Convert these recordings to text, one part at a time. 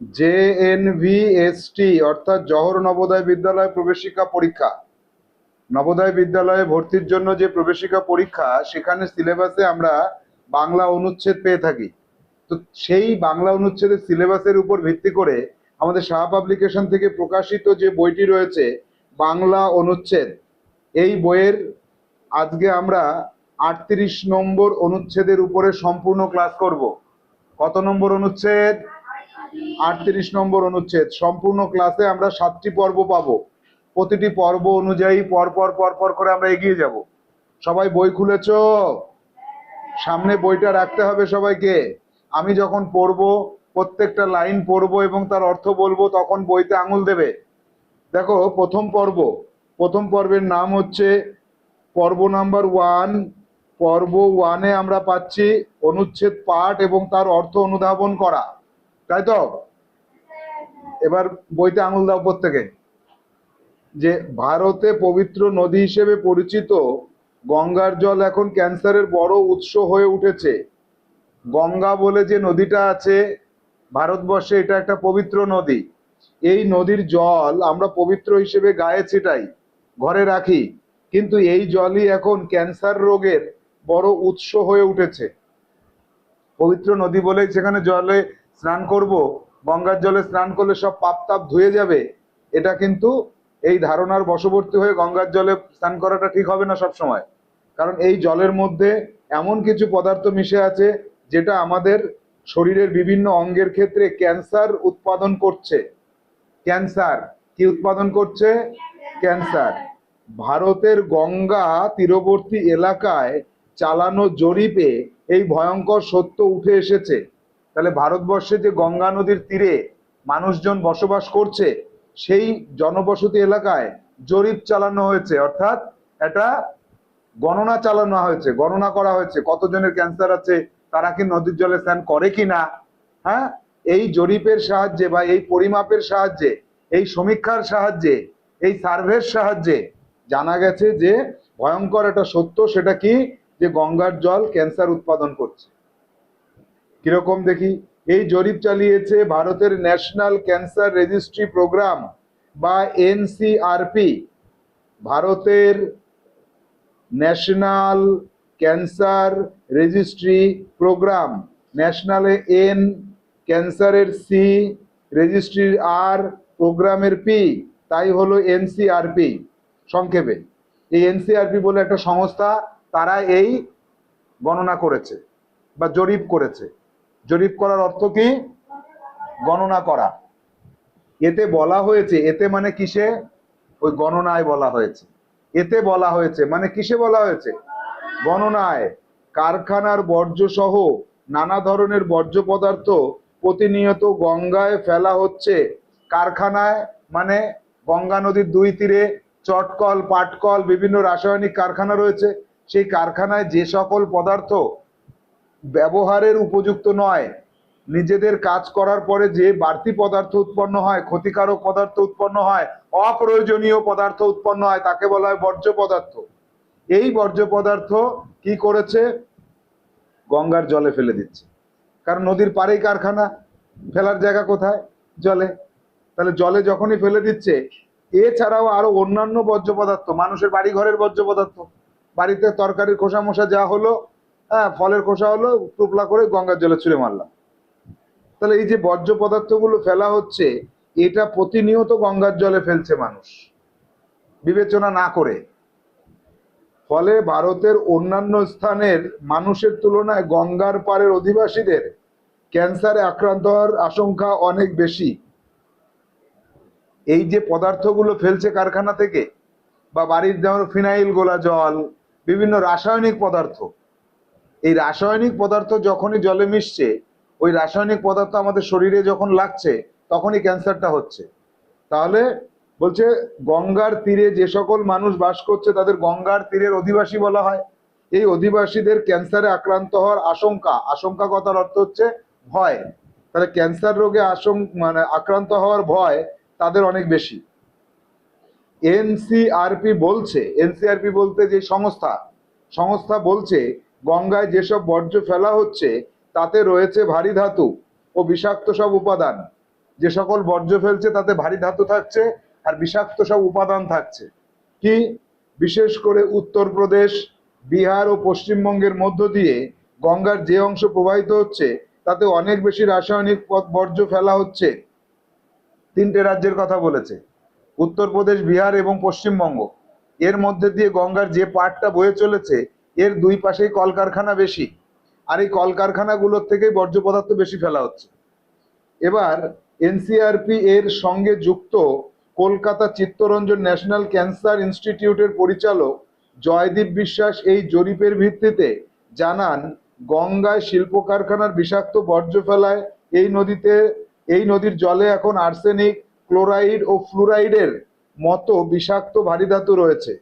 J N V S T, অর্থাৎ জহর নবোদয় বিদ্যালয় প্রবেশিকা পরীক্ষা। নবোদয় বিদ্যালয়ে ভর্তির জন্য যে প্রবেশিকা পরীক্ষা, সেখানে সিলেবাসে আমরা বাংলা অনুচ্ছেদ পেয়ে থাকি। তো সেই বাংলা অনুচ্ছেদের সিলেবাসের উপর ভিত্তি করে আমাদের শাহ পাবলিকেশন থেকে প্রকাশিত যে বইটি রয়েছে, বাংলা অনুচ্ছেদ, এই বইয়ের আজকে আমরা আটত্রিশ নম্বর অনুচ্ছেদের উপরে সম্পূর্ণ ক্লাস করব। কত নম্বর অনুচ্ছেদ? আটত্রিশ নম্বর অনুচ্ছেদ। সম্পূর্ণ ক্লাসে আমরা সাতটি পর্ব পাবো। প্রতিটি পর্ব অনুযায়ী পর পর পর পর করে আমরা এগিয়ে যাব। সবাই বই খুলেছ? সামনে বইটা রাখতে হবে সবাইকে। আমি যখন পড়ব, প্রত্যেকটা লাইন পড়ব এবং তার অর্থ বলব, তখন বইতে আঙুল দেবে। দেখো, প্রথম পর্ব। প্রথম পর্বের নাম হচ্ছে পর্ব নাম্বার ওয়ান। পর্ব ওয়ানে আমরা পাচ্ছি অনুচ্ছেদ পাঠ এবং তার অর্থ অনুধাবন করা। তাই তো? এবার বইতে আঙুল দাও প্রত্যেকে। যে ভারতে পবিত্র নদী হিসেবে পরিচিত গঙ্গার জল এখন ক্যান্সারের বড় উৎস হয়ে উঠেছে। গঙ্গা বলে যে নদীটা আছে, ভারতবর্ষে এটা একটা পবিত্র নদী। এই নদীর জল আমরা পবিত্র হিসেবে গায়ে ছিটাই, ঘরে রাখি। কিন্তু এই জলই এখন ক্যান্সার রোগের বড় উৎস হয়ে উঠেছে। পবিত্র নদী বলেই সেখানে জলে স্নান করব, গঙ্গার জলে স্নান করলে সব পাপ তাপ ধুয়ে যাবে, এটা কিন্তু এই ধারণার বশবর্তী হয়ে গঙ্গার জলে স্নান করাটা ঠিক হবে না সব সময় কারণ এই জলের মধ্যে এমন কিছু পদার্থ মিশে আছে, যেটা আমাদের শরীরের বিভিন্ন অঙ্গের ক্ষেত্রে ক্যান্সার উৎপাদন করছে। ক্যান্সার, কি উৎপাদন করছে? ক্যান্সার। ভারতের গঙ্গা তীরবর্তী এলাকায় চালানো জরিপে এই ভয়ঙ্কর সত্য উঠে এসেছে। তাহলে ভারতবর্ষে যে গঙ্গা নদীর তীরে মানুষজন বসবাস করছে, সেই জনবসতি এলাকায় জরিপ চালানো হয়েছে, অর্থাৎ এটা গণনা চালানো হয়েছে, গণনা করা হয়েছে, কতজনের ক্যান্সার আছে, তারা কি নদীর জলে স্নান করে কি না? হ্যাঁ? এই জরিপের সাহায্যে বা এই পরিমাপের সাহায্যে, এই সমীক্ষার সাহায্যে, এই সার্ভের সাহায্যে জানা গেছে যে ভয়ঙ্কর একটা সত্য, সেটা কি? যে গঙ্গার জল ক্যান্সার উৎপাদন করছে। কীরকম দেখি? এই জরিপ চালিয়েছে ভারতের ন্যাশনাল ক্যান্সার রেজিস্ট্রি প্রোগ্রাম বা এনসিআরপি। ভারতের ন্যাশনাল ক্যান্সার রেজিস্ট্রি প্রোগ্রাম। ন্যাশনালে এন ক্যান্সারের সি রেজিস্ট্রির আর প্রোগ্রামের পি, তাই হলো এনসিআরপি। সংক্ষেপে, এই এনসিআরপি বলে একটা সংস্থা, তারা এই গণনা করেছে বা জরিপ করেছে। জরিপ করার অর্থ কি? গণনা করা। এতে বলা হয়েছে, এতে মানে কিসে? ওই গণনায় বলা হয়েছে। এতে বলা হয়েছে মানে কিসে বলা হয়েছে? গণনায়। কারখানার বর্জ্য সহ নানা ধরনের বর্জ্য পদার্থ প্রতিনিয়ত গঙ্গায় ফেলা হচ্ছে। কারখানায় মানে গঙ্গা নদীর দুই তীরে চটকল, পাটকল, বিভিন্ন রাসায়নিক কারখানা রয়েছে। সেই কারখানায় যে সকল পদার্থ ব্যবহারের উপযুক্ত নয়। নিজেদের কাজ করার পরে যে বাড়তি পদার্থ উৎপন্ন হয়, ক্ষতিকারক পদার্থ উৎপন্ন হয়, অপ্রয়োজনীয় পদার্থ উৎপন্ন হয়, তাকে বলা হয় বর্জ্য পদার্থ। এই বর্জ্য পদার্থ কি করেছে? গঙ্গার জলে ফেলে দিচ্ছে। কারণ নদীর পাড়েই কারখানা, ফেলার জায়গা কোথায়? জলে। তাহলে জলে যখনই ফেলে দিচ্ছে, এছাড়াও আরও অন্যান্য বর্জ্য পদার্থ, মানুষের বাড়ি ঘরের বর্জ্য পদার্থ, বাড়িতে তরকারির খোসা মোসা যা হলো হ্যাঁ ফলের খোসা হলো, টুপলা করে গঙ্গার জলে ছুঁড়ে মারলাম। তাহলে এই যে বর্জ্য পদার্থগুলো ফেলা হচ্ছে, এটা প্রতিনিয়ত গঙ্গার জলে ফেলছে মানুষ। বিবেচনা না করে। ফলে ভারতের অন্যান্য স্থানের মানুষের তুলনায় গঙ্গার পাড়ের অধিবাসীদের ক্যান্সারে আক্রান্ত হওয়ার আশঙ্কা অনেক বেশি। এই যে পদার্থগুলো ফেলছে কারখানা থেকে, বা বাড়ির যেমন ফিনাইল গোলা জল বিভিন্ন রাসায়নিক পদার্থ এই রাসায়নিক পদার্থ যখনই জলে মিশছে, ওই রাসায়নিক পদার্থ আমাদের শরীরে যখন লাগছে, তখনই ক্যান্সারটা হচ্ছে। তাহলে বলছে গঙ্গার তীরে যে সকল মানুষ বাস করছে, তাদের গঙ্গার তীরের অধিবাসী বলা হয়। এই অধিবাসীদের ক্যান্সারে আক্রান্ত হওয়ার আশঙ্কা আশঙ্কা কথার অর্থ হচ্ছে ভয়। তাহলে ক্যান্সার রোগে মানে আক্রান্ত হওয়ার ভয় তাদের অনেক বেশি। এনসিআরপি বলছে, এনসিআরপি বলতে যে সংস্থা সংস্থা বলছে গঙ্গায় যেসব বর্জ্য ফেলা হচ্ছে, তাতে রয়েছে ভারী ধাতু ও বিষাক্ত সব উপাদান। যে সকল বর্জ্য ফেলছে, তাতে ভারী ধাতু থাকছে আর বিষাক্ত সব উপাদান থাকছে। কি? বিশেষ করে উত্তরপ্রদেশ বিহার ও পশ্চিমবঙ্গের মধ্য দিয়ে গঙ্গার যে অংশ প্রবাহিত হচ্ছে, তাতে অনেক বেশি রাসায়নিক বর্জ্য ফেলা হচ্ছে। তিনটে রাজ্যের কথা বলেছে। উত্তরপ্রদেশ বিহার এবং পশ্চিমবঙ্গ। এর মধ্যে দিয়ে গঙ্গার যে পাটটা বয়ে চলেছে এর দুই পাশেই কলকারখানা বেশি। আর এই কলকারখানাগুলোর থেকেই বর্জ্য পদার্থ বেশি ফেলা হচ্ছে। এবার এনসিআরপি এর সঙ্গে যুক্ত কলকাতা চিত্তরঞ্জন ন্যাশনাল ক্যান্সার ইনস্টিটিউটের পরিচালক জয়দীপ বিশ্বাস এই জরিপের ভিত্তিতে জানান, গঙ্গায় শিল্প কারখানার বিষাক্ত বর্জ্য ফেলায় এই নদীতে, এই নদীর জলে এখন আর্সেনিক, ক্লোরাইড ও ফ্লুরাইডের মতো বিষাক্ত ভারী ধাতু রয়েছে।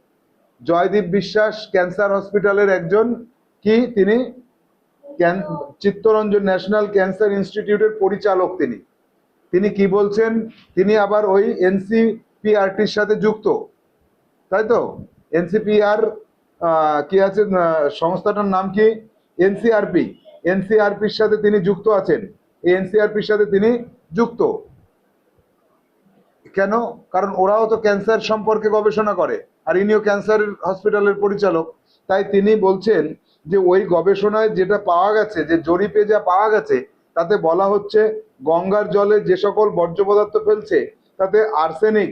জয়দীপ বিশ্বাস ক্যান্সার হসপিটালের একজন, কি তিনি? চিত্তরঞ্জন ন্যাশনাল ক্যান্সার ইনস্টিটিউটের পরিচালক তিনি। তিনি কি বলছেন? তিনি আবার ওই এনসিপিআরটির সাথে যুক্ত। তাই তো? এনসিপিআর কি আছে সংস্থাটার নাম কি? এনসিআরপি। এনসিআরপির সাথে তিনি যুক্ত আছেন। এই এনসিআরপির সাথে তিনি যুক্ত। কেন? কারণ ওরাও তো ক্যান্সার সম্পর্কে গবেষণা করে। আর ইনিও ক্যান্সার হসপিটালের পরিচালক। তাই তিনি বলছেন যে ওই গবেষণায় যেটা পাওয়া গেছে, যে জরিপে যা পাওয়া গেছে, তাতে বলা হচ্ছে গঙ্গার জলে যে সকল বর্জ্য পদার্থ ফেলছে, তাতে আর্সেনিক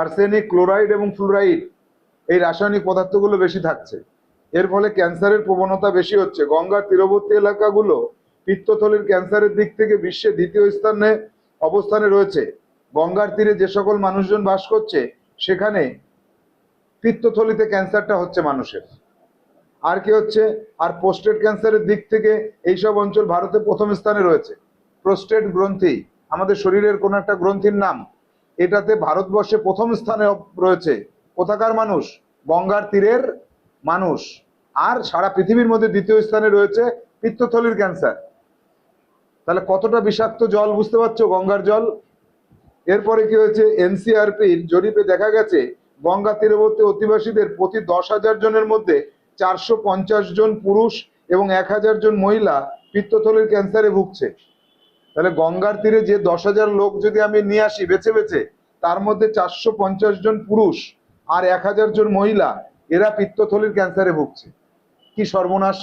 আর্সেনিক ক্লোরাইড এবং ফ্লুরাইড এই রাসায়নিক পদার্থগুলো বেশি থাকছে। এর ফলে ক্যান্সারের প্রবণতা বেশি হচ্ছে। গঙ্গার তীরবর্তী এলাকাগুলো পিত্তথলির ক্যান্সারের দিক থেকে বিশ্বে দ্বিতীয় স্থানে অবস্থানে রয়েছে। গঙ্গার তীরে যে সকল মানুষজন বাস করছে, সেখানে পিত্তথলিতে ক্যান্সারটা হচ্ছে মানুষের। আর কি হচ্ছে? আর পোস্টেট ক্যান্সারের দিক থেকে এইসব অঞ্চল ভারতে প্রথম স্থানে রয়েছে। প্রোস্টেট গ্রন্থি, আমাদের শরীরের কোন একটা গ্রন্থির নাম। এটাতে ভারতবর্ষে প্রথম স্থানে রয়েছে। কোথাকার মানুষ? গঙ্গার তীরের মানুষ। আর সারা পৃথিবীর মধ্যে দ্বিতীয় স্থানে রয়েছে পিত্তথলির ক্যান্সার। তাহলে কতটা বিষাক্ত জল বুঝতে পারছ গঙ্গার জল? এরপরে কি হয়েছে? এনসিআরপির জরিপে দেখা গেছে গঙ্গা তীরবর্তী অধিবাসীদের প্রতি দশ হাজার জনের মধ্যে চারশো পঞ্চাশ জন পুরুষ এবং এক হাজার জন মহিলা পিত্তথলির ক্যান্সারে ভুগছে। তাহলে গঙ্গার তীরে যে দশ হাজার লোক যদি আমি নিয়ে আসি বেছে বেছে, তার মধ্যে চারশো পঞ্চাশ জন পুরুষ আর এক হাজার জন মহিলা, এরা পিত্তথলির ক্যান্সারে ভুগছে। কি সর্বনাশ?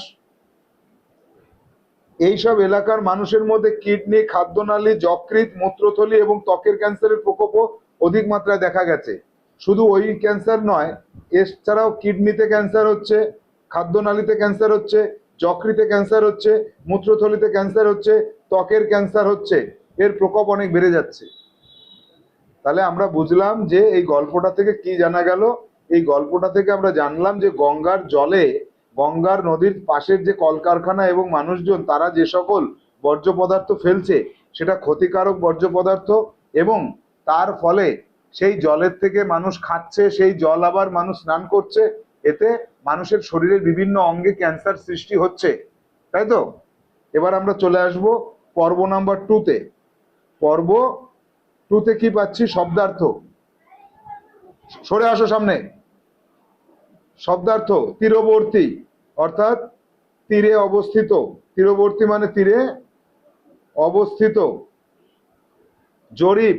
এইসব এলাকার মানুষের মধ্যে কিডনি, খাদ্যনালী যকৃত মূত্রথলি এবং ত্বকের ক্যান্সারের প্রকোপও অধিক মাত্রায় দেখা গেছে। শুধু ওই ক্যান্সার নয়, এছাড়াও কিডনিতে ক্যান্সার হচ্ছে, খাদ্যনালীতে ক্যান্সার হচ্ছে, যকৃতে ক্যান্সার হচ্ছে, মূত্রথলিতে ক্যান্সার হচ্ছে, ত্বকের ক্যান্সার হচ্ছে। এর প্রকোপ অনেক বেড়ে যাচ্ছে। তাহলে আমরা বুঝলাম যে এই গল্পটা থেকে কি জানা গেল? এই গল্পটা থেকে আমরা জানলাম যে গঙ্গার জলে, গঙ্গার নদীর পাশের যে কলকারখানা এবং মানুষজন, তারা যে সকল বর্জ্য পদার্থ ফেলছে, সেটা ক্ষতিকারক বর্জ্য পদার্থ এবং তার ফলে সেই জলের থেকে মানুষ খাচ্ছে, সেই জল আবার মানুষ স্নান করছে, এতে মানুষের শরীরের বিভিন্ন অঙ্গে ক্যান্সার সৃষ্টি হচ্ছে, তাই তো? এবার আমরা চলে আসব পর্ব নাম্বার টুতে পর্ব টুতে কি পাচ্ছি? শব্দার্থ। সরে আসো সামনে। শব্দার্থ, তীরবর্তী, অর্থাৎ তীরে অবস্থিত। তীরবর্তী মানে তীরে অবস্থিত। জরিপ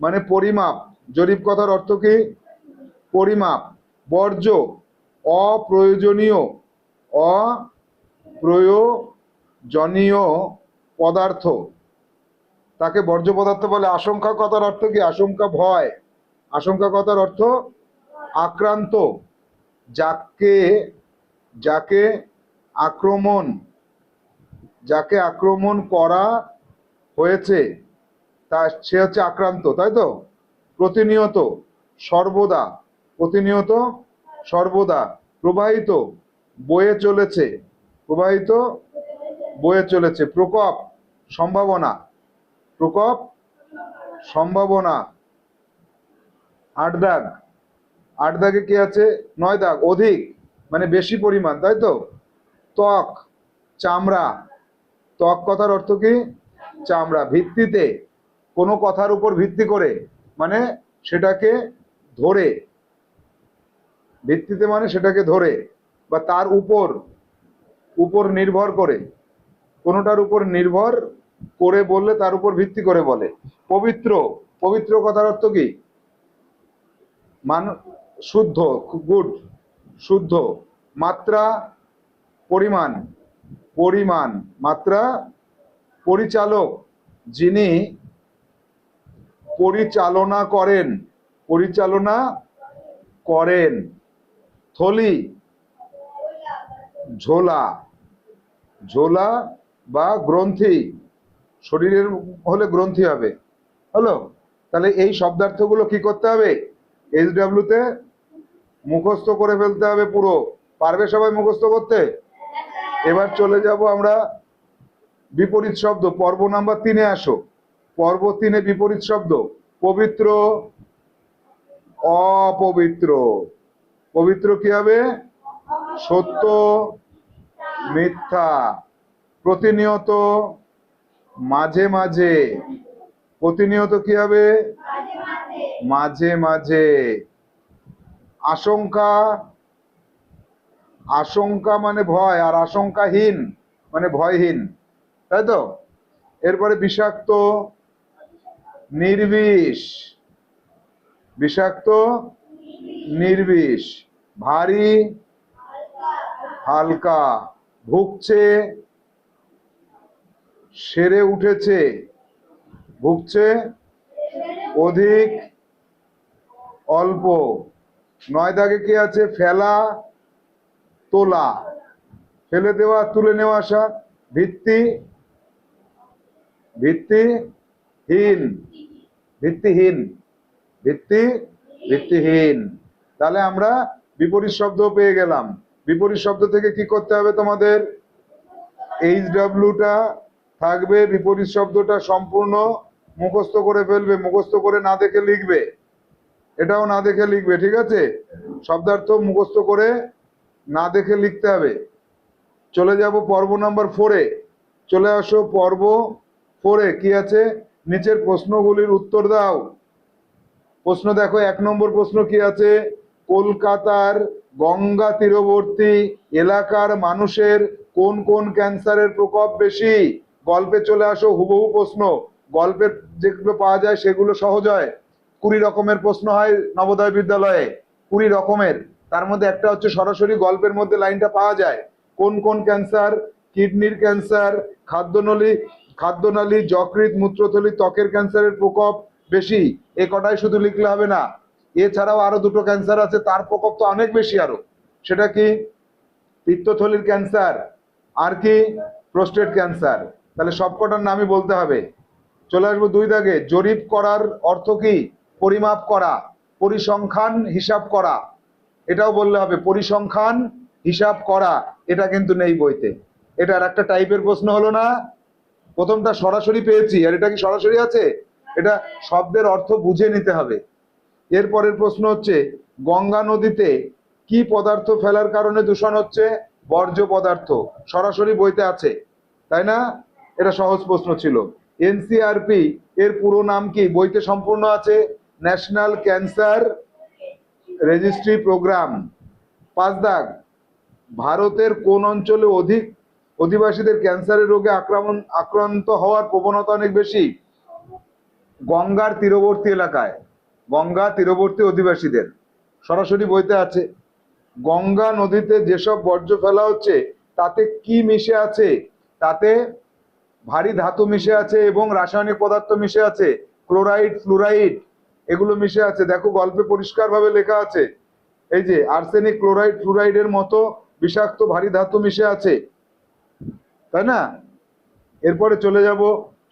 মানে পরিমাপ। জরিপ কথার অর্থ কি? পরিমাপ, বর্জ্য, অপ্রয়োজনীয় অপ্রয়োজনীয় পদার্থ। তাকে বর্জ্য পদার্থ বলে। আশঙ্কা কথার অর্থ কি? আশঙ্কা ভয়। আশঙ্কা কথার অর্থ আক্রান্ত, যাকে যাকে আক্রমণ যাকে আক্রমণ করা হয়েছে, তা সে হচ্ছে আক্রান্ত, তাই তো? প্রতিনিয়ত, সর্বদা প্রতিনিয়ত, সর্বদা, প্রবাহিত, বয়ে চলেছে, প্রবাহিত, বয়ে চলেছে, প্রকোপ, সম্ভাবনা প্রকোপ, সম্ভাবনা আট দাগ আট দাগে কি আছে? নয় দাগ অধিক মানে বেশি পরিমাণ, তাই তো? ত্বক, চামড়া, ত্বক কথার অর্থ কি? চামড়া, ভিত্তিতে, কোনো কথার উপর ভিত্তি করে মানে সেটাকে ধরে। ভিত্তিতে মানে সেটাকে ধরে বা তার উপর উপর নির্ভর করে। কোনোটার উপর নির্ভর করে বললে তার উপর ভিত্তি করে বলে। পবিত্র পবিত্র কথার অর্থ কি? মান, শুদ্ধ, গুড, শুদ্ধ, মাত্রা, পরিমাণ পরিমাণ, মাত্রা পরিচালক যিনি পরিচালনা করেন। পরিচালনা করেন। থলি, ঝোলা ঝোলা বা গ্রন্থি। শরীরের হলে গ্রন্থি হবে। হলো? তাহলে এই শব্দার্থগুলো কি করতে হবে? এইচডাব্লিউ তে মুখস্থ করে ফেলতে হবে পুরো। পারবে সবাই মুখস্থ করতে? এবার চলে যাব আমরা বিপরীত শব্দ। পর্ব নাম্বার তিনে আসো। পর্ব তিনে বিপরীত শব্দ। পবিত্র, অপবিত্র। পবিত্র কি হবে? সত্য, মিথ্যা। প্রতিনিয়ত, মাঝে মাঝে। প্রতিনিয়ত কি হবে? মাঝে মাঝে। আশঙ্কা আশঙ্কা মানে ভয় আর আশঙ্কাহীন মানে ভয়হীন। তাই তো? এরপরে বিষাক্ত নির্বিষ। বিষাক্ত? নির্বিষ। ভারী? হালকা। ভুগছে? সেরে উঠেছে। ভুগছে? অধিক? অল্প। নয় দাগে কি আছে? ফেলা? তোলা। ফেলে দেওয়া, তুলে নেওয়া, আসা। ভিত্তি? ভিত্তিহীন। ভিত্তিহীন। ভিত্তি? ভিত্তিহীন। তাহলে আমরা বিপরীত শব্দ পেয়ে গেলাম। বিপরীত শব্দ থেকে কি করতে হবে তোমাদের? এইচ ডাব্লিউটা থাকবে, বিপরীত শব্দটা সম্পূর্ণ মুখস্থ করে ফেলবে। মুখস্থ করে না দেখে লিখবে। এটাও না দেখে লিখবে, ঠিক আছে? শব্দার্থ মুখস্থ করে না দেখে লিখতে হবে। চলে যাব পর্ব নাম্বার ফোরে চলে আসো পর্ব ফোরে কি আছে? নিচের প্রশ্নগুলির উত্তর দাও। প্রশ্ন দেখো, এক নম্বর প্রশ্ন কি আছে? কলকাতার গঙ্গা তীরবর্তী এলাকার মানুষের কোন কোন ক্যান্সারের প্রকোপ বেশি? গল্পে চলে আসো, হুবহু প্রশ্ন। গল্পের যেগুলো পাওয়া যায় সেগুলো সহজ হয়। কুড়ি রকমের প্রশ্ন হয় নবোদয় বিদ্যালয়ে। কুড়ি রকমের। তার মধ্যে একটা হচ্ছে সরাসরি গল্পের মধ্যে লাইনটা পাওয়া যায়। কোন কোন ক্যান্সার? কিডনির ক্যান্সার, খাদ্যনলী খাদ্যনালী, যকৃৎ, মূত্রথলি, ত্বকের ক্যান্সারের প্রকোপ বেশি। এ কটাই শুধু লিখলে হবে না। এছাড়াও আরও দুটো ক্যান্সার আছে, তার প্রকোপ তো অনেক বেশি আরও। সেটা কি? পিত্তথলির ক্যান্সার আর কি? Prostate cancer. তাহলে সবকটার নামই বলতে হবে। চলে আসব দুই দাগে। জরিপ করার অর্থ কি? পরিমাপ করা, পরিসংখ্যান, হিসাব করা। এটাও বললে হবে, পরিসংখ্যান, হিসাব করা। এটা কিন্তু নেই বইতে। এটার একটা টাইপের প্রশ্ন হলো না প্রথমটা সরাসরি পেয়েছি, আর এটা কি সরাসরি আছে? এটা শব্দের অর্থ বুঝে নিতে হবে। এরপরের প্রশ্ন হচ্ছে, গঙ্গা নদীতে কি পদার্থ ফেলার কারণে দূষণ হচ্ছে? বর্জ্য পদার্থ। সরাসরি বইতে আছে। তাই না? এটা সহজ প্রশ্ন ছিল। এনসিআরপি, এর পুরো নাম কি? বইতে সম্পূর্ণ আছে। National cancer registry program. পাঁচ দাগ ভারতের কোন অঞ্চলে অধিক অধিবাসীদের ক্যান্সারের রোগে আক্রমণ, আক্রান্ত হওয়ার প্রবণতা অনেক বেশি। গঙ্গার তীরবর্তী এলাকায়, গঙ্গা তীরবর্তী অধিবাসীদের। সরাসরি বইতে আছে, গঙ্গা নদীতে যেসব বর্জ্য ফেলা হচ্ছে, তাতে কি মিশে আছে? তাতে ভারী ধাতু মিশে আছে এবং রাসায়নিক পদার্থ মিশে আছে, ক্লোরাইড, ফ্লুরাইড, এগুলো মিশে আছে। দেখো, গল্পে পরিষ্কারভাবে লেখা আছে, এই যে আর্সেনিক ক্লোরাইড, ফ্লুরাইডের মতো বিষাক্ত ভারী ধাতু মিশে আছে। তাই না? এরপরে চলে যাব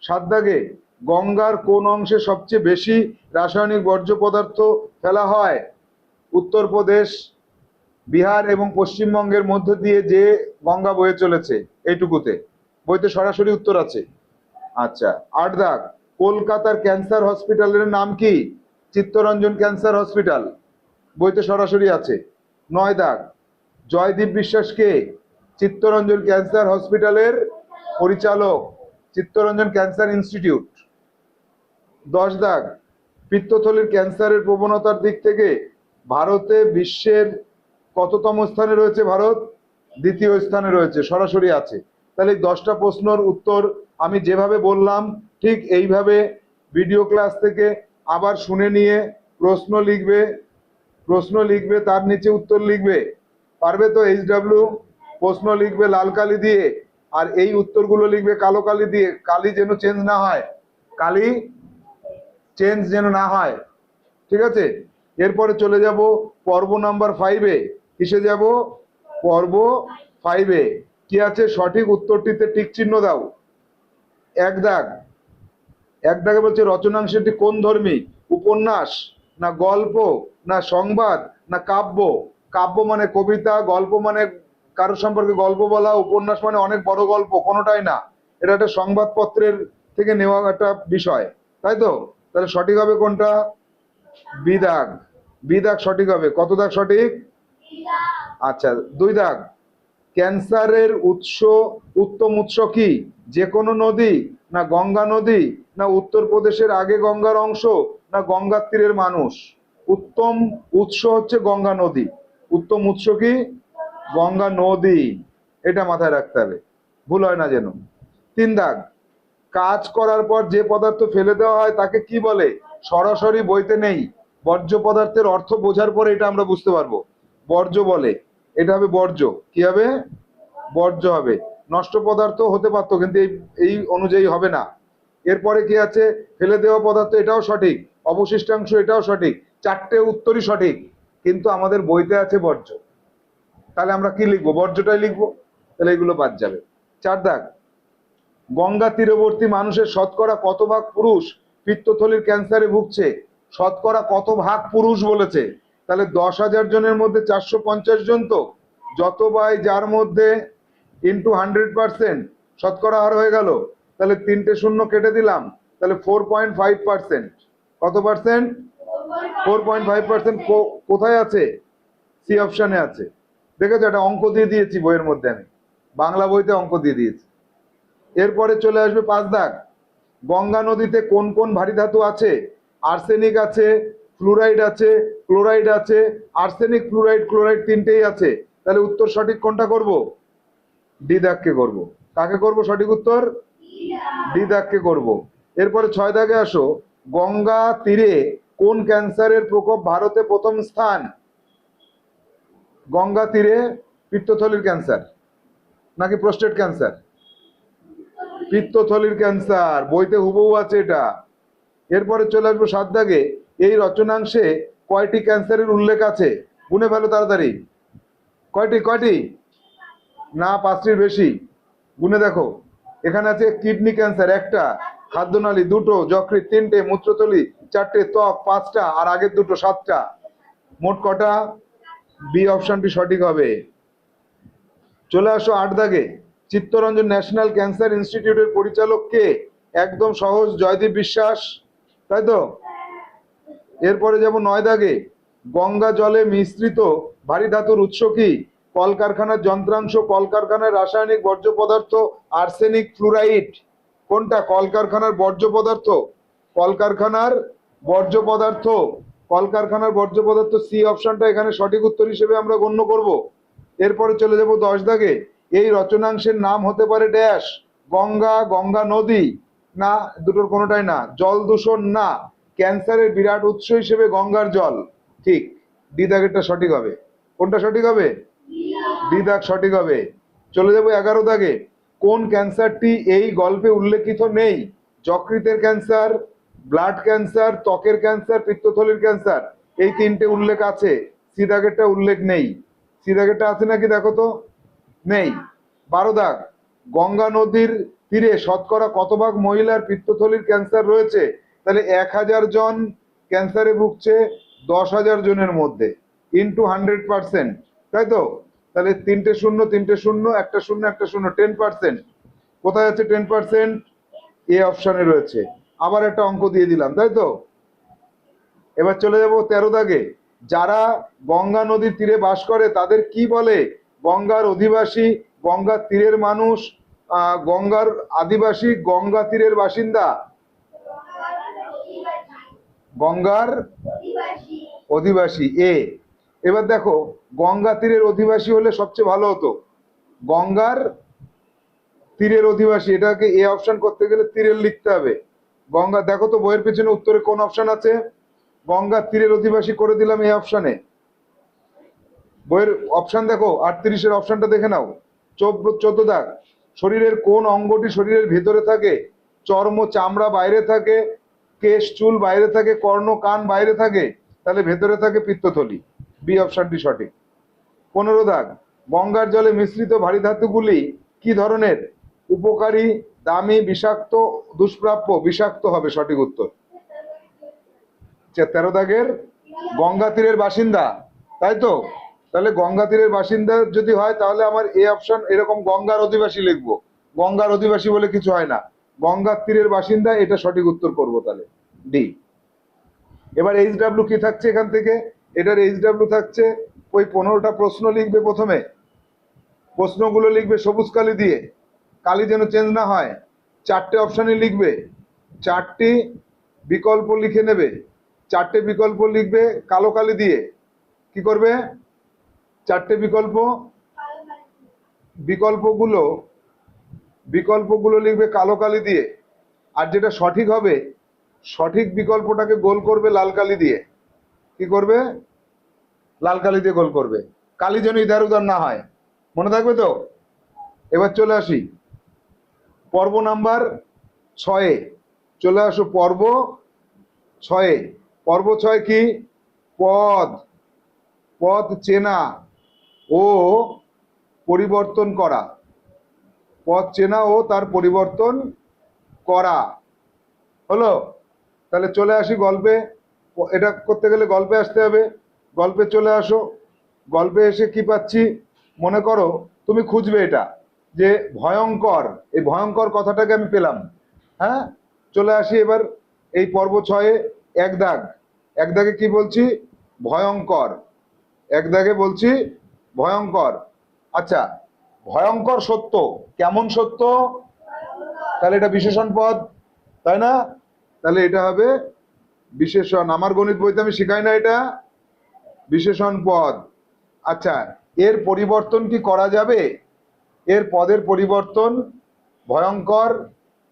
সাত দাগে গঙ্গার কোন অংশে সবচেয়ে বেশি রাসায়নিক বর্জ্য পদার্থ ফেলা হয়? উত্তরপ্রদেশ, বিহার এবং পশ্চিমবঙ্গের মধ্য দিয়ে যে গঙ্গা বয়ে চলেছে, এইটুকুতে। বইতে সরাসরি উত্তর আছে। আচ্ছা আট দাগ। কলকাতার ক্যান্সার হসপিটালের নাম কি? Chittaranjan cancer hospital. বইতে সরাসরি আছে। নয় দাগ। জয়দীপ বিশ্বাসকে চিত্তরঞ্জন ক্যান্সার হসপিটালের পরিচালক, চিত্তরঞ্জন ক্যান্সার ইনস্টিটিউট। দশ দাগ, পিত্তথলির ক্যান্সারের প্রবণতার দিক থেকে ভারতে বিশ্বের কততম স্থানে রয়েছে ভারত? দ্বিতীয় স্থানে রয়েছে, সরাসরি আছে। তাহলে দশটা প্রশ্নের উত্তর আমি যেভাবে বললাম, ঠিক এইভাবে ভিডিও ক্লাস থেকে আবার শুনে নিয়ে প্রশ্ন লিখবে প্রশ্ন লিখবে, তার নিচে উত্তর লিখবে। পারবে তো এইচ ডাব্লিউ প্রশ্ন লিখবে লাল কালি দিয়ে আর এই উত্তরগুলো লিখবে কালো কালি দিয়ে, কালি যেন চেঞ্জ না হয়। কালি চেঞ্জ যেন না হয়। ঠিক আছে? এরপরে চলে যাব পর্ব নাম্বার ফাইভে কিসে যাব? পর্ব ফাইভে কি আছে? সঠিক উত্তরটিতে টিক চিহ্ন দাও। এক দাগ। এক দাগে বলছে, রচনাংশটি কোন ধর্মী? উপন্যাস না গল্প না সংবাদ না কাব্য? কাব্য মানে কবিতা, গল্প মানে কারও সম্পর্কে গল্প বলা, উপন্যাস মানে অনেক বড় গল্প, কোনোটাই না। এটা একটা সংবাদপত্রের থেকে নেওয়া একটা বিষয়, তাই তো? তাহলে সঠিক হবে কোনটা? বিদাগ। বিদাগ সঠিক হবে। কত দাগ সঠিক? আচ্ছা দুই দাগ। ক্যান্সারের উৎস, উত্তম উৎস কি? যে কোনো নদী, না গঙ্গা নদী, না উত্তরপ্রদেশের আগে গঙ্গার অংশ, না গঙ্গার তীরের মানুষ। উত্তম উৎস হচ্ছে গঙ্গা নদী। উত্তম উৎস কি? গঙ্গা নদী, এটা মাথায় রাখতে হবে। ভুল হয় না যেন। তিন দাগ। কাজ করার পর যে পদার্থ ফেলে দেওয়া হয়, তাকে কি বলে? সরাসরি বইতে নেই। বর্জ্য পদার্থের অর্থ বোঝার পরে এটা আমরা বুঝতে পারব। বর্জ্য বলে। এটা হবে বর্জ্য। কি হবে? বর্জ্য হবে। নষ্ট পদার্থ হতে পারতো, কিন্তু এই এই অনুযায়ী হবে না। এরপরে কি আছে? ফেলে দেওয়া পদার্থ এটাও সঠিক। অবশিষ্টাংশ এটাও সঠিক। চারটে উত্তরই সঠিক। কিন্তু আমাদের বইতে আছে বর্জ্য। তাহলে আমরা কি লিখব? বর্জ্যটাই লিখব? তাহলে এগুলো বাদ যাবে। চার দাগ। গঙ্গা তীরবর্তী মানুষের শতকরা কত ভাগ পুরুষ পিত্তথলির ক্যান্সারে ভুগছে? শতকরা কত ভাগ পুরুষ বলেছে? তাহলে দশ হাজার জনের মধ্যে চারশো পঞ্চাশ জন তো। যত বাই যার মধ্যে ইন্টু হান্ড্রেড পার্সেন্ট শতকরা হার হয়ে গেল, তাহলে তিনটে শূন্য কেটে দিলাম, তাহলে ফোর পয়েন্ট ফাইভ পার্সেন্ট কত percent four point five percent কোথায় আছে? সি অপশানে আছে। দেখেছ, একটা অঙ্ক দিয়ে দিয়েছি বইয়ের মধ্যে আমি। বাংলা বইতে অঙ্ক দিয়ে দিয়েছি। এরপরে চলে আসবে পাঁচ দাগ। গঙ্গা নদীতে কোন কোন ভারী ধাতু আছে? আর্সেনিক আছে, ফ্লুরাইড আছে, ক্লোরাইড আছে। আর্সেনিক, ফ্লুরাইড, ক্লোরাইড তিনটেই আছে। তাহলে উত্তর সঠিক কোনটা করব? ডি দাগকে করব। কাকে করব সঠিক উত্তর? ডি দাগকে করব। এরপরে ছয় দাগে আসো। গঙ্গা তীরে কোন ক্যান্সারের প্রকোপ ভারতে প্রথম স্থান? গঙ্গা তীরে পিত্তথলির ক্যান্সার, নাকি প্রোস্টেট ক্যান্সার পিত্তথলির ক্যান্সার, বইতে হুবহু আছে এটা। এরপরে চলে আসব সাত দাগে। এই রচনাংশে কয়টি ক্যান্সারের উল্লেখ আছে? গুনে ফেলো তাড়াতাড়ি। কয়টি কয়টি? না, পাঁচটির বেশি। গুনে দেখো। এখানে আছে কিডনি ক্যান্সার, একটা। খাদ্যনালী, দুটো। যকৃৎ, তিনটে। মূত্রথলি চারটে। ত্বক, পাঁচটা। আর আগের দুটো, সাতটা। মোট কটা? বি অপশনটি সঠিক হবে। চলে আসো আট দাগে। চিত্তরঞ্জন ন্যাশনাল ক্যান্সার ইনস্টিটিউটের পরিচালক কে? একদম সহজ, জয়দীপ বিশ্বাস। তাই তো? এরপরে যাব নয় দাগে। গঙ্গা জলে মিশ্রিত ভারী ধাতুর উৎস কি? কলকারখানার যন্ত্রাংশ, কলকারখানার রাসায়নিক বর্জ্য পদার্থ, আর্সেনিক ফ্লুরাইড। কোনটা? কলকারখানার বর্জ্য পদার্থ। কলকারখানার বর্জ্য পদার্থ। কলকারখানার বর্জ্য পদার্থ সি অপশনটা এখানে সঠিক উত্তর হিসেবে আমরা গণ্য করব। এরপরে চলে যাব দশ দাগে। এই রচনাংশের নাম হতে পারে ড্যাশ গঙ্গা গঙ্গা নদী। না, দুটোর কোনোটাই না। জল দূষণ না। ক্যান্সারের বিরাট উৎস হিসেবে গঙ্গার জল। ঠিক, ডি দাগেরটা সঠিক হবে। কোনটা সঠিক হবে? ডি দাগ সঠিক হবে। চলে যাব এগারো দাগে। কোন ক্যান্সারটি এই গল্পে উল্লেখিত নেই? যকৃতের ক্যান্সার ব্লাড ক্যান্সার, ত্বকের ক্যান্সার, পিত্তথলির ক্যান্সার, এই তিনটে উল্লেখ আছে। সি দাগেরটা উল্লেখ নেই। সি দাগেরটা আছে নাকি দেখো তো? নেই। বারো দাগ। গঙ্গা নদীর তীরে শতকরা কত ভাগ মহিলার পিত্তথলির ক্যান্সার রয়েছে? তাহলে এক হাজার জন ক্যান্সারে ভুগছে দশ হাজার জনের মধ্যে ইন্টু হান্ড্রেড পার্সেন্ট তাই তো? তাহলে তিনটে শূন্য তিনটে শূন্য, একটা শূন্য একটা শূন্য টেন পার্সেন্ট কোথায় আছে টেন পার্সেন্ট এ অপশানে রয়েছে। আবার একটা অঙ্ক দিয়ে দিলাম, তাই তো? এবার চলে যাব তেরো দাগে। যারা গঙ্গা নদীর তীরে বাস করে, তাদের কি বলে? গঙ্গার অধিবাসী, গঙ্গার তীরের মানুষ গঙ্গার আদিবাসী, গঙ্গা তীরের বাসিন্দা। গঙ্গার অধিবাসী, এ। এবার দেখো, গঙ্গা তীরের অধিবাসী হলে সবচেয়ে ভালো হতো। গঙ্গার তীরের অধিবাসী, এটাকে এ অপশন করতে গেলে তীরের লিখতে হবে। গঙ্গা, দেখো তো বইয়ের পেছনে উত্তরে কোন অপশন আছে? গঙ্গার তীরের অধিবাসী করে দিলাম এই অপশনে বইয়ের অপশন দেখো, আটত্রিশের অপশনটা দেখে নাও। চোদ্দ দাগ। শরীরের কোন অঙ্গটি শরীরের ভেতরে থাকে? চর্ম, চামড়া বাইরে থাকে? কেশ, চুল বাইরে থাকে? কর্ণ, কান বাইরে থাকে? তাহলে ভেতরে থাকে পিত্তথলি। বি অপশনটি সঠিক। পনেরো দাগ। গঙ্গার জলে মিশ্রিত ভারী ধাতুগুলি কি ধরনের? উপকারী দামি, বিষাক্ত, দুষ্প্রাপ্য, বিষাক্ত হবে সঠিক উত্তর। তেরো দাগের গঙ্গা তীরের বাসিন্দা, তাই তো? তাহলে গঙ্গা তীরের বাসিন্দা যদি হয়, তাহলে আমার এ অপশন এরকম গঙ্গার অধিবাসী লিখব। গঙ্গার অধিবাসী বলে কিছু হয় না। গঙ্গার তীরের বাসিন্দা, এটা সঠিক উত্তর করব তাহলে। ডি এবার এইচ ডাব্লিউ কি থাকছে এখান থেকে? এটার এইচ ডাব্লিউ থাকছে, ওই পনেরোটা প্রশ্ন লিখবে প্রথমে। প্রশ্নগুলো লিখবে সবুজ কালি দিয়ে। কালি যেন চেঞ্জ না হয়, চারটে অপশানে লিখবে, চারটি বিকল্প লিখে নেবে, চারটে বিকল্প লিখবে কালো কালি দিয়ে, কি করবে? চারটে বিকল্প, বিকল্পগুলো বিকল্পগুলো লিখবে কালো কালি দিয়ে, আর যেটা সঠিক হবে, সঠিক বিকল্পটাকে গোল করবে লাল কালি দিয়ে, কি করবে? লাল কালি দিয়ে গোল করবে, কালি যেন ইধার উদার না হয়, মনে থাকবে তো? এবার চলে আসি। পর্ব নাম্বার ছয়ে। চলে আসো পর্ব ছয়ে। পর্ব ছয় কি? পদ। পদ চেনা ও পরিবর্তন করা। পদ চেনা ও তার পরিবর্তন করা। হলো? তাহলে চলে আসি গল্পে। এটা করতে গেলে গল্পে আসতে হবে। গল্পে চলে আসো। গল্পে এসে কি পাচ্ছি? মনে করো তুমি খুঁজবে এটা। যে ভয়ঙ্কর, এই ভয়ঙ্কর কথাটাকে আমি পেলাম। হ্যাঁ? চলে আসি এবার এই পর্ব ছয়ে, এক দাগ। এক দাগে কি বলছি? ভয়ঙ্কর। এক দাগে বলছি, ভয়ঙ্কর। আচ্ছা ভয়ঙ্কর সত্য। কেমন সত্য? তাহলে এটা বিশেষণ পদ, তাই না? তাহলে এটা হবে বিশেষণ। আমার গণিত বইতে আমি শিখাই না এটা। বিশেষণ পদ। আচ্ছা এর পরিবর্তন কি করা যাবে? এর পদের পরিবর্তন ভয়ঙ্কর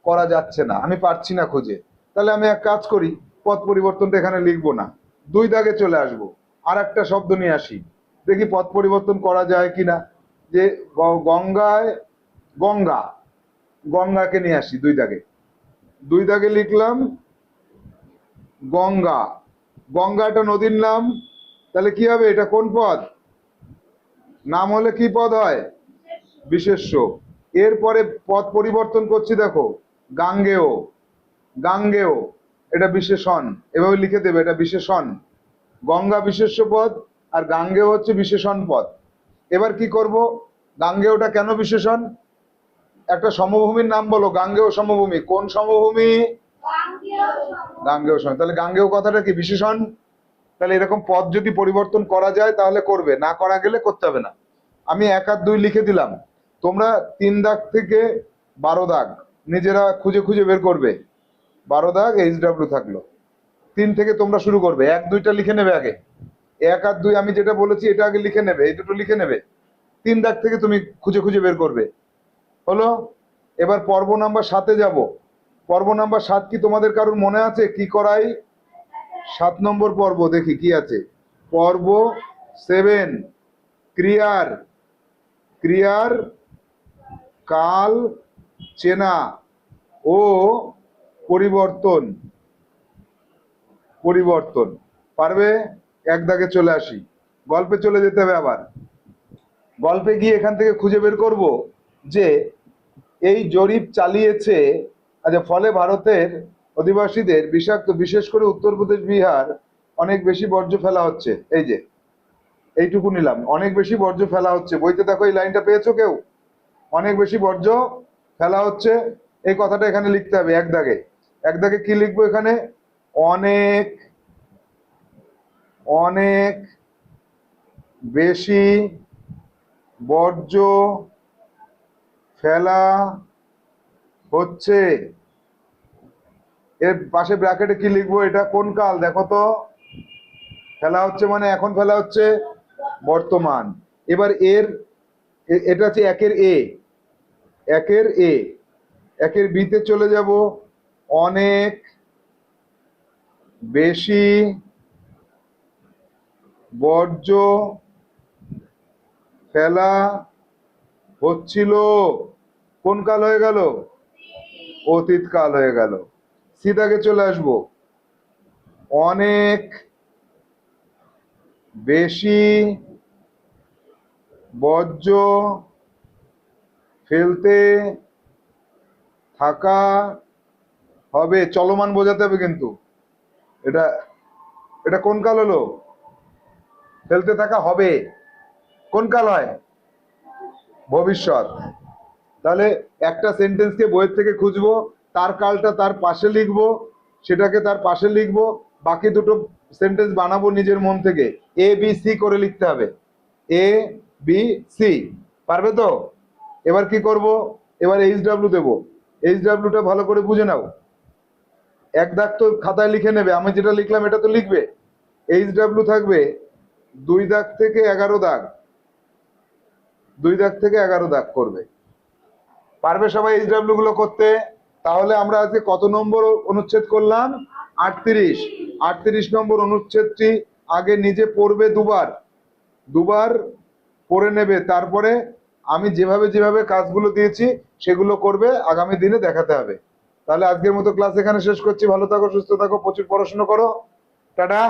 করা যাচ্ছে না। আমি পারছি না খুঁজে। তাহলে আমি এক কাজ করি, পদ পরিবর্তনটা এখানে লিখব না। দুই দাগে চলে আসব। আর একটা শব্দ নিয়ে আসি। দেখি পদ পরিবর্তন করা যায় কিনা। যে গঙ্গায় গঙ্গা, গঙ্গাকে নিয়ে আসি দুই দাগে। দুই দাগে লিখলাম গঙ্গা। গঙ্গা একটা নদীর নাম। তাহলে কি হবে? এটা কোন পদ? নাম হলে কি পদ হয়? বিশেষ্য এরপরে পদ পরিবর্তন করছি, দেখো, গাঙ্গেয়। গাঙ্গেয়, এটা বিশেষণ। এভাবে লিখে দেবে, এটা বিশেষণ। গঙ্গা বিশেষ্য পদ আর গাঙ্গেয় হচ্ছে বিশেষণ পদ এবার কি করব? গাঙ্গেয়টা কেন বিশেষণ? একটা সমভূমির নাম বলো, গাঙ্গেয় সমভূমি। কোন সমভূমি? গাঙ্গেয় সময় তাহলে গাঙ্গেয় কথাটা কি, বিশেষণ? তাহলে এরকম পদ যদি পরিবর্তন করা যায়, তাহলে করবে। না করা গেলে করতে হবে না। আমি এক আর দুই লিখে দিলাম। তোমরা তিন দাগ থেকে বারো দাগ নিজেরা খুঁজে খুঁজে বের করবে। বারো দাগ এইচ ডাব্লিউ থাকল। তিন থেকে তোমরা শুরু করবে। এক দুইটা লিখে নেবে আগে। এক আর দুই আমি যেটা বলেছি, এটা আগে লিখে নেবে, এই দুটো লিখে নেবে। তিন দাগ থেকে তুমি খুঁজে খুঁজে বের করবে। হলো? এবার পর্ব নাম্বার সাতে যাব। পর্ব নাম্বার সাত কি তোমাদের কারোর মনে আছে? কি করাই? সাত নম্বর পর্ব, দেখি কি আছে। পর্ব সেভেন, ক্রিয়ার। ক্রিয়ার কাল চেনা ও পরিবর্তন। পরিবর্তন। পারবে? এক দাগে চলে আসি। গল্পে চলে যেতে হবে আবার। গল্পে গিয়ে এখান থেকে খুঁজে বের করব যে এই জরিপ চালিয়েছে আচ্ছা ফলে ভারতের অধিবাসীদের বিষাক্ত, বিশেষ করে উত্তরপ্রদেশ বিহার, অনেক বেশি বর্জ্য ফেলা হচ্ছে। এই যে, এইটুকু নিলাম। অনেক বেশি বর্জ্য ফেলা হচ্ছে। বইতে দেখো এই লাইনটা পেয়েছ কেউ? অনেক বেশি বর্জ্য ফেলা হচ্ছে। এই কথাটা এখানে লিখতে হবে এক দাগে। এক দাগে কি লিখব এখানে? অনেক অনেক বেশি বর্জ্য ফেলা হচ্ছে। এর পাশে ব্র্যাকেটে কি লিখব? এটা কোন কাল? দেখো তো। ফেলা হচ্ছে মানে এখন ফেলা হচ্ছে বর্তমান। এবার এর এটা হচ্ছে একের এ। একের এ। একের বিতে চলে যাব অনেক বেশি বর্জ্য ফেলা হচ্ছিল। কোন কাল হয়ে গেল? অতীত কাল হয়ে গেল। সিদাকে চলে আসব। অনেক বেশি বর্জ্য ফেলতে থাকা হবে, চলমান বোঝাতে হবে কিন্তু। এটা এটা কোন কাল হলো? ফেলতে থাকা হবে। কোন কাল হয়? ভবিষ্যৎ। তাহলে একটা সেন্টেন্সকে বইয়ের থেকে খুঁজবো, তার কালটা তার পাশে লিখব, সেটাকে তার পাশে লিখব, বাকি দুটো সেন্টেন্স বানাবো নিজের মন থেকে। এ বি সি করে লিখতে হবে। এ বি সি পারবে তো? এবার কি করব? এবার এইচ ডাব্লিউ দেবো। এইচ ডাব্লিউটা ভালো করে বুঝে নাও। এক দাগ তো খাতায় লিখে নেবে। আমি যেটা লিখলাম এটা তো লিখবে। এইচ ডাব্লিউ থাকবে দুই দাগ থেকে এগারো দাগ। দুই দাগ থেকে এগারো দাগ করবে। পারবে সবাই এইচ ডাব্লিউ গুলো করতে? তাহলে আমরা আজকে কত নম্বর অনুচ্ছেদ করলাম? আটত্রিশ। আটত্রিশ নম্বর অনুচ্ছেদটি আগে নিজে পড়বে দুবার। দুবার পড়ে নেবে, তারপরে আমি যেভাবে যেভাবে কাজগুলো দিয়েছি, সেগুলো করবে, আগামী দিনে দেখাতে হবে। তাহলে আজকের মতো ক্লাস এখানে শেষ করছি। ভালো থাকো, সুস্থ থাকো, প্রচুর পড়াশোনা করো। টাটা!